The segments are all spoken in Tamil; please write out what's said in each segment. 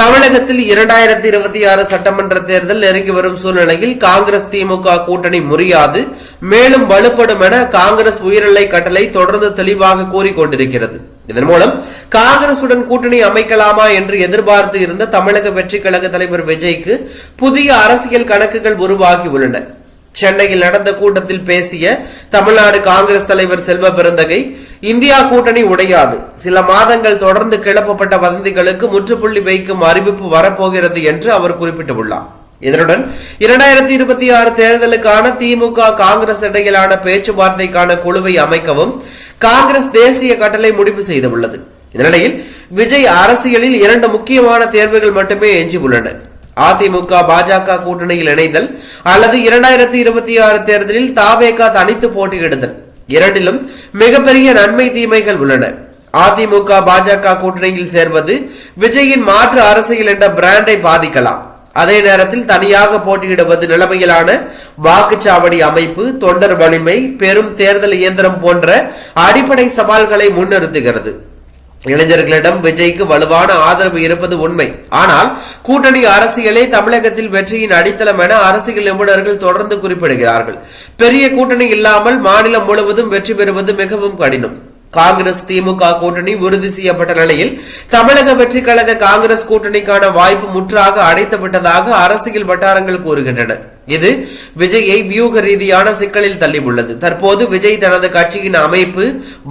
தமிழகத்தில் இரண்டாயிரத்தி இருபத்தி ஆறு சட்டமன்ற தேர்தல் நெருங்கி வரும் சூழ்நிலையில் காங்கிரஸ் திமுக கூட்டணி முறியாது. மேலும் வலுப்படும் என காங்கிரஸ் உயர்நிலை கட்டளை தொடர்ந்து தெளிவாக கூறிக்கொண்டிருக்கிறது இதன் மூலம் காங்கிரசுடன் கூட்டணி அமைக்கலாமா என்று எதிர்பார்த்து இருந்த தமிழக வெற்றி கழக தலைவர் விஜய்க்கு புதிய அரசியல் கணக்குகள் உருவாகி உள்ளன. சென்னையில் நடந்த கூட்டத்தில் பேசிய தமிழ்நாடு காங்கிரஸ் தலைவர் செல்வ பெருந்தகை இந்தியா கூட்டணி உடையாது. சில மாதங்கள் தொடர்ந்து கிளப்பப்பட்ட வதந்திகளுக்கு முற்றுப்புள்ளி வைக்கும் அறிவிப்பு வரப்போகிறது என்று அவர் குறிப்பிட்டுள்ளார். இதனுடன் இரண்டாயிரத்தி இருபத்தி ஆறு தேர்தலுக்கான திமுக காங்கிரஸ் இடையிலான பேச்சுவார்த்தைக்கான குழுவை அமைக்கவும் காங்கிரஸ் தேசிய கட்டளை முடிவு செய்துள்ளது. இந்நிலையில் விஜய் அரசியலில் இரண்டு முக்கியமான தேர்வுகள் மட்டுமே எஞ்சியுள்ளன. அதிமுக பாஜக கூட்டணியில் இணைதல் அல்லது இரண்டாயிரத்தி இருபத்தி ஆறு தேர்தலில் தாவேகா தனித்து போட்டியிடுதல். இரண்டிலும் மிகப்பெரிய நன்மை தீமைகள் உள்ளன. அதிமுக பாஜக கூட்டணியில் சேர்வது விஜயின் மாற்று அரசியல் என்ற பிராண்டை பாதிக்கலாம். அதே நேரத்தில் தனியாக போட்டியிடுவது நிலைமையிலான வாக்குச்சாவடி அமைப்பு தொண்டர் வலிமை பெரும் தேர்தல் இயந்திரம் போன்ற அடிப்படை சவால்களை முன்னிறுத்துகிறது. இளைஞர்களிடம் விஜய்க்கு வலுவான ஆதரவு இருப்பது உண்மை. ஆனால் கூட்டணி அரசியலே தமிழகத்தில் வெற்றியின் அடித்தளம் என அரசியல் நிபுணர்கள் தொடர்ந்து குறிப்பிடுகிறார்கள். பெரிய கூட்டணி இல்லாமல் மாநிலம் முழுவதும் வெற்றி பெறுவது மிகவும் கடினம். காங்கிரஸ் திமுக கூட்டணி உறுதி செய்யப்பட்ட நிலையில் தமிழக வெற்றி கழக காங்கிரஸ் கூட்டணிக்கான வாய்ப்பு முற்றாக அடைத்துவிட்டதாக அரசியல் வட்டாரங்கள் கூறுகின்றன. இது விஜயை வியூக ரீதியான சிக்கலில் தள்ளியுள்ளது. தற்போது விஜய் தனது கட்சியின் அமைப்பு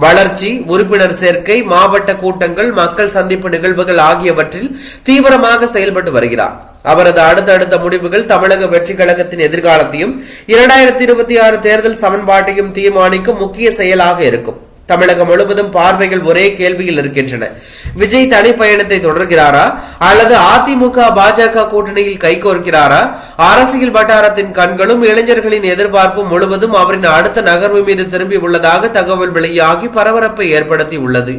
வளர்ச்சி உறுப்பினர் சேர்க்கை மாவட்ட கூட்டங்கள் மக்கள் சந்திப்பு நிகழ்வுகள் ஆகியவற்றில் தீவிரமாக செயல்பட்டு வருகிறார். அவரது அடுத்தடுத்த முடிவுகள் தமிழக வெற்றி கழகத்தின் எதிர்காலத்தையும் இரண்டாயிரத்தி இருபத்தி ஆறு தேர்தல் சமன்பாட்டையும் தீர்மானிக்கும் முக்கிய செயலாக இருக்கும். தமிழகம் முழுவதும் பார்வைகள் ஒரே கேள்வியில் இருக்கின்றன. விஜய் தனிப்பயணத்தை தொடர்கிறாரா? அல்லது அதிமுக பாஜக கூட்டணியில் கைகோர்க்கிறாரா அரசியல் வட்டாரத்தின் கண்களும் இளைஞர்களின் எதிர்பார்ப்பும் முழுவதும் அவரின் அடுத்த நகர்வு மீது திரும்பி உள்ளதாக தகவல் வெளியாகி பரபரப்பை ஏற்படுத்தி உள்ளது.